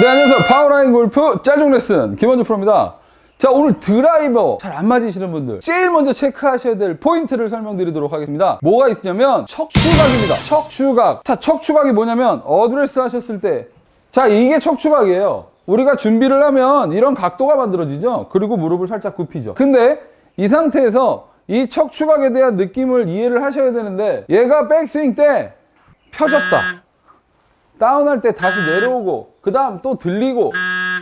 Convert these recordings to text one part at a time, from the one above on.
네, 안녕하세요. 파워라인 골프 짜중 레슨 김원주 프로입니다. 자, 오늘 드라이버 잘 안 맞으시는 분들 제일 먼저 체크하셔야 될 포인트를 설명드리도록 하겠습니다. 뭐가 있으냐면 척추각입니다. 척추각. 자, 척추각이 뭐냐면 어드레스 하셨을 때 자, 이게 척추각이에요. 우리가 준비를 하면 이런 각도가 만들어지죠. 그리고 무릎을 살짝 굽히죠. 근데 이 상태에서 이 척추각에 대한 느낌을 이해를 하셔야 되는데 얘가 백스윙 때 펴졌다. 다운할 때 다시 내려오고 그 다음 또 들리고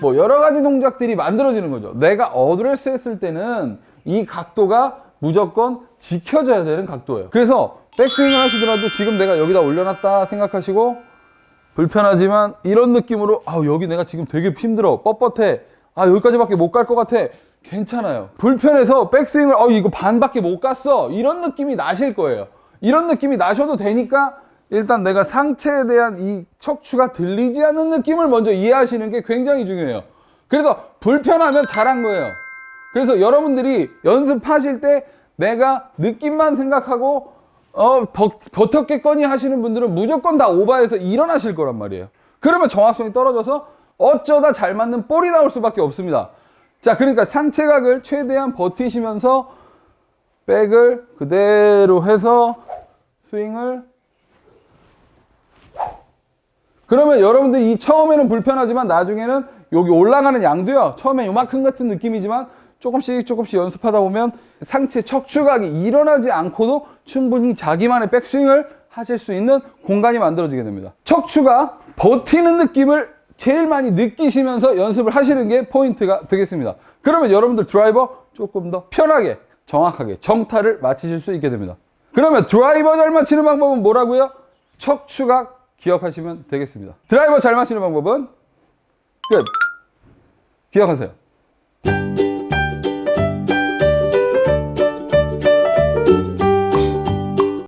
뭐 여러 가지 동작들이 만들어지는 거죠. 내가 어드레스 했을 때는 이 각도가 무조건 지켜져야 되는 각도예요. 그래서 백스윙을 하시더라도 지금 내가 여기다 올려놨다 생각하시고 불편하지만 이런 느낌으로 아 여기 내가 지금 되게 힘들어. 뻣뻣해. 아 여기까지밖에 못 갈 것 같아. 괜찮아요. 불편해서 백스윙을 어 이거 반밖에 못 갔어. 이런 느낌이 나실 거예요. 이런 느낌이 나셔도 되니까 일단 내가 상체에 대한 이 척추가 들리지 않는 느낌을 먼저 이해하시는 게 굉장히 중요해요. 그래서 불편하면 잘한 거예요. 그래서 여러분들이 연습하실 때 내가 느낌만 생각하고 어 버, 버텼겠거니 하시는 분들은 무조건 다 오버해서 일어나실 거란 말이에요. 그러면 정확성이 떨어져서 어쩌다 잘 맞는 볼이 나올 수밖에 없습니다. 자 그러니까 상체각을 최대한 버티시면서 백을 그대로 해서 스윙을 그러면 여러분들이 이 처음에는 불편하지만 나중에는 여기 올라가는 양도요. 처음에 요만큼 같은 느낌이지만 조금씩 조금씩 연습하다 보면 상체 척추각이 일어나지 않고도 충분히 자기만의 백스윙을 하실 수 있는 공간이 만들어지게 됩니다. 척추가 버티는 느낌을 제일 많이 느끼시면서 연습을 하시는 게 포인트가 되겠습니다. 그러면 여러분들 드라이버 조금 더 편하게 정확하게 정타를 맞히실 수 있게 됩니다. 그러면 드라이버 잘 맞히는 방법은 뭐라고요? 척추각 기억하시면 되겠습니다. 드라이버 잘 맞히는 방법은 끝. 기억하세요.